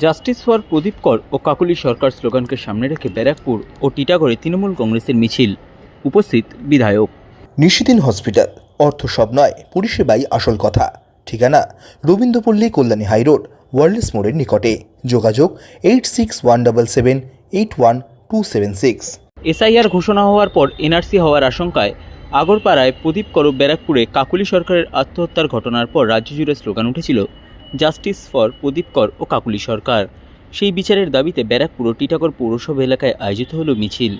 Justice for প্রদীপ কর ও কাকুলি সরকার স্লোগানকে সামনে রেখে ব্যারাকপুর ও টিটাগড়ে তৃণমূল কংগ্রেসের মিছিল। উপস্থিত বিধায়ক। নিশিদিন হসপিটাল অর্থ সব নয় পরিষেবাই আসল কথা। ঠিকানা রবীন্দ্রপল্লী কল্যাণী হাইরোড ওয়ার্ল্ডস মোড়ের নিকটে। যোগাযোগ eight six one double seven eight one two seven six. SIR ঘোষণা হওয়ার পর এনআরসি হওয়ার আশঙ্কায় আগরপাড়ায় প্রদীপ কর ও ব্যারাকপুরে কাকুলি সরকারের আত্মহত্যার ঘটনার পর রাজ্য জুড়ে স্লোগান উঠেছিল জাস্টিস ফর প্রদীপ কর ও কাকুলি সরকার। সেই বিচারের দাবিতে ব্যারাকপুর ও টিটাগড় পৌরসভা এলাকায় আয়োজিত হলো মিছিল।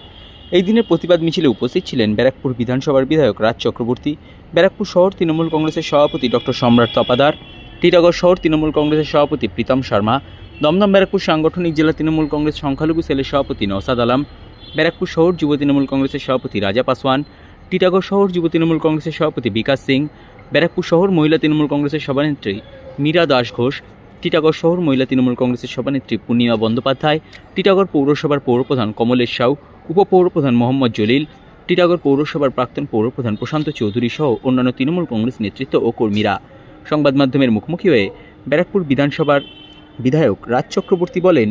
এই দিনের প্রতিবাদ মিছিলে উপস্থিত ছিলেন ব্যারাকপুর বিধানসভার বিধায়ক রাজ চক্রবর্তী, ব্যারাকপুর শহর তৃণমূল কংগ্রেসের সভাপতি ডক্টর সম্রাট তপাদার, টিটাগড় শহর তৃণমূল কংগ্রেসের সভাপতি প্রীতম শর্মা, দমদম ব্যারাকপুর সাংগঠনিক জেলা তৃণমূল কংগ্রেস সংখ্যালঘু সেলের সভাপতি নওসাদ আলম, ব্যারাকপুর শহর যুব তৃণমূল কংগ্রেসের সভাপতি রাজা পাসওয়ান, টিটাগড় শহর যুব তৃণমূল কংগ্রেসের সভাপতি বিকাশ সিং, ব্যারাকপুর শহর মহিলা তৃণমূল কংগ্রেসের সভানেত্রী মীরা দাস ঘোষ টিটাগড় শহর মহিলা তৃণমূল কংগ্রেসের সভানেত্রী পূর্ণিমা বন্দ্যোপাধ্যায়, টিটাগড় পৌরসভার পৌরপ্রধান কমলেশ সাউ, উপপৌরপ্রধান মোহাম্মদ জলিল, টিটাগড় পৌরসভার প্রাক্তন পৌরপ্রধান প্রশান্ত চৌধুরী সহ অন্যান্য তৃণমূল কংগ্রেস নেতৃত্ব ও কর্মীরা। সংবাদ মাধ্যমের মুখোমুখি হয়ে ব্যারাকপুর বিধানসভার বিধায়ক রাজ চক্রবর্তী বলেন,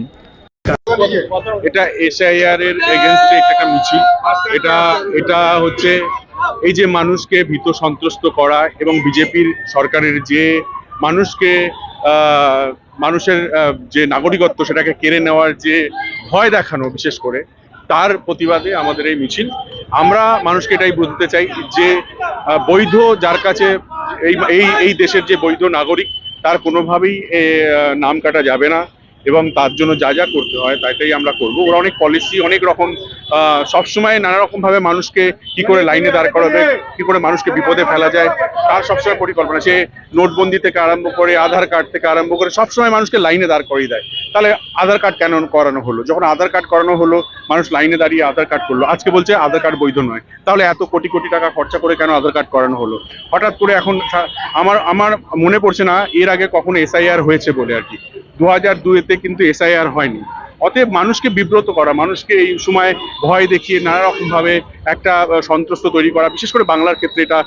এটা এসআইআর এর এগেনস্টে একটা মিছিল। এটা এটা হচ্ছে এই যে মানুষকে ভীত সন্ত্রস্ত করা এবং বিজেপির সরকারের যে মানুষকে মানুষের যে নাগরিকত্ব সেটাকে কেড়ে নেওয়ার যে ভয় দেখানো বিশেষ করে, তার প্রতিবাদে আমাদের এই মিছিল। আমরা মানুষকে এটাই বুঝতে চাই যে বৈধ যার কাছে এই এই দেশের যে বৈধ নাগরিক, তার কোনোভাবেই নাম কাটা যাবে না। এবং তার জন্য যা যা করতে হয় তাইটাই আমরা করব। ওরা অনেক পলিসি অনেক রকম সবসময় নানা রকম ভাবে মানুষকে কি করে লাইনে দাঁড় করাবে, কি করে মানুষকে বিপদে ফেলা যায়, তার সবসময় পরিকল্পনা। সে নোটবন্দি থেকে আরম্ভ করে আধার কার্ড থেকে আরম্ভ করে সবসময় মানুষকে লাইনে দাঁড় করিয়ে দেয়। তাহলে আধার কার্ড কেন করানো হলো? যখন আধার কার্ড করানো হলো, মানুষ লাইনে দাঁড়িয়ে আধার কার্ড করল। আজকে বলছে আধার কার্ড বৈধ নয়। তাহলে এত কোটি কোটি টাকা খরচা করে কেন আধার কার্ড করানো হলো? হঠাৎ করে এখন আমার আমার মনে পড়ছে না, এর আগে কখনো এসআইআর হয়েছে বলে আর কি। দু হাজার দুইতে কিন্তু এসআইআর হয়নি। অতএব মানুষকে বিব্রত করা, মানুষকে এই সময় ভয় দেখিয়ে নানা রকম ভাবে একটা সন্ত্রস্ত তৈরি করা, বিশেষ করে বাংলার ক্ষেত্রে এটা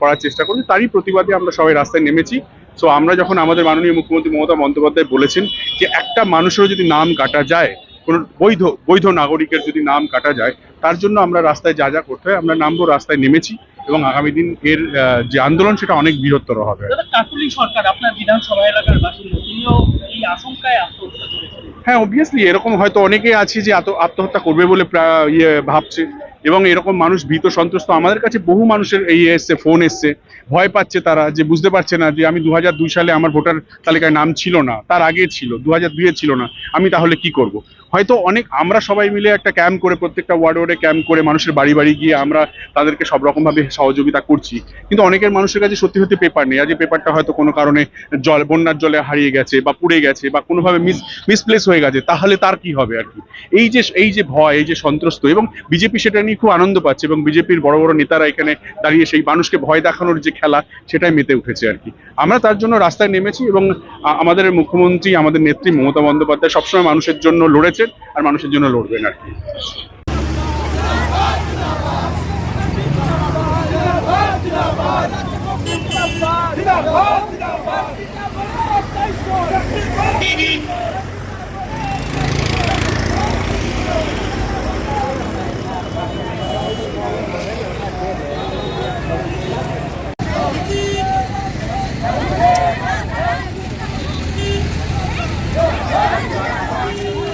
করার চেষ্টা করছি তারই প্রতিবাদে আমরা সবাই রাস্তায় নেমেছি। সো আমরা যখন আমাদের মাননীয় মুখ্যমন্ত্রী মমতা বন্দ্যোপাধ্যায় বলেছেন যে একটা মানুষেরও যদি নাম কাটা যায়, কোনো বৈধ বৈধ নাগরিকের যদি নাম কাটা যায়, তার জন্য আমরা রাস্তায় যা যা করতে হয়, আমরা নামবো, রাস্তায় নেমেছি। এবং আগামী দিন এর আহ, যে আন্দোলন সেটা অনেক বৃহত্তর হবে। কাকুলি সরকার আপনার বিধানসভা এলাকার বাসিন্দা তিনিও এই আশঙ্কায় আত্মহত্যা করেছেন। হ্যাঁ অবভিয়াসলি এরকম হয়তো অনেকে আছে যে আত্ম- আত্মহত্যা করবে বলে ইয়ে ভাবছে। এবং এরকম মানুষ ভীত সন্ত্রস্ত। আমাদের কাছে বহু মানুষের এই এসছে, ফোন এসছে। ভয় পাচ্ছে তারা যে বুঝতে পারছে না যে আমি দু দুই সালে আমার ভোটার তালিকায় নাম ছিল না, তার আগে ছিল দু হাজার দুইয়ে ছিল না, আমি তাহলে কি করব? হয়তো অনেক, আমরা সবাই মিলে একটা ক্যাম্প করে, প্রত্যেকটা ওয়ার্ড ওয়ার্ডে ক্যাম্প করে মানুষের বাড়ি বাড়ি গিয়ে আমরা তাদেরকে সব রকমভাবে সহযোগিতা করছি। কিন্তু অনেকের মানুষের কাছে সত্যি সত্যি পেপার নেই। আজ পেপারটা হয়তো কোনো কারণে জল, বন্যার জলে হারিয়ে গেছে বা পুড়ে গেছে বা কোনোভাবে মিস মিসপ্লেস হয়ে গেছে, তাহলে তার কি হবে আর কি? এই যে এই যে ভয়, এই যে সন্ত্রস্ত এবং বিজেপি সেটা নিয়ে খুব আনন্দ পাচ্ছি এবং বিজেপির বড় বড় নেতারা এখানে দাঁড়িয়ে সেই মানুষকে ভয় দেখানোর যে খেলা, সেটাই মেতে উঠেছে আর কি। আমরা তার জন্য রাস্তায় নেমেছি এবং আমাদের মুখ্যমন্ত্রী, আমাদের নেত্রী মমতা বন্দ্যোপাধ্যায় সবসময় মানুষের জন্য লড়েছেন আর মানুষের জন্য লড়বেন আর কি।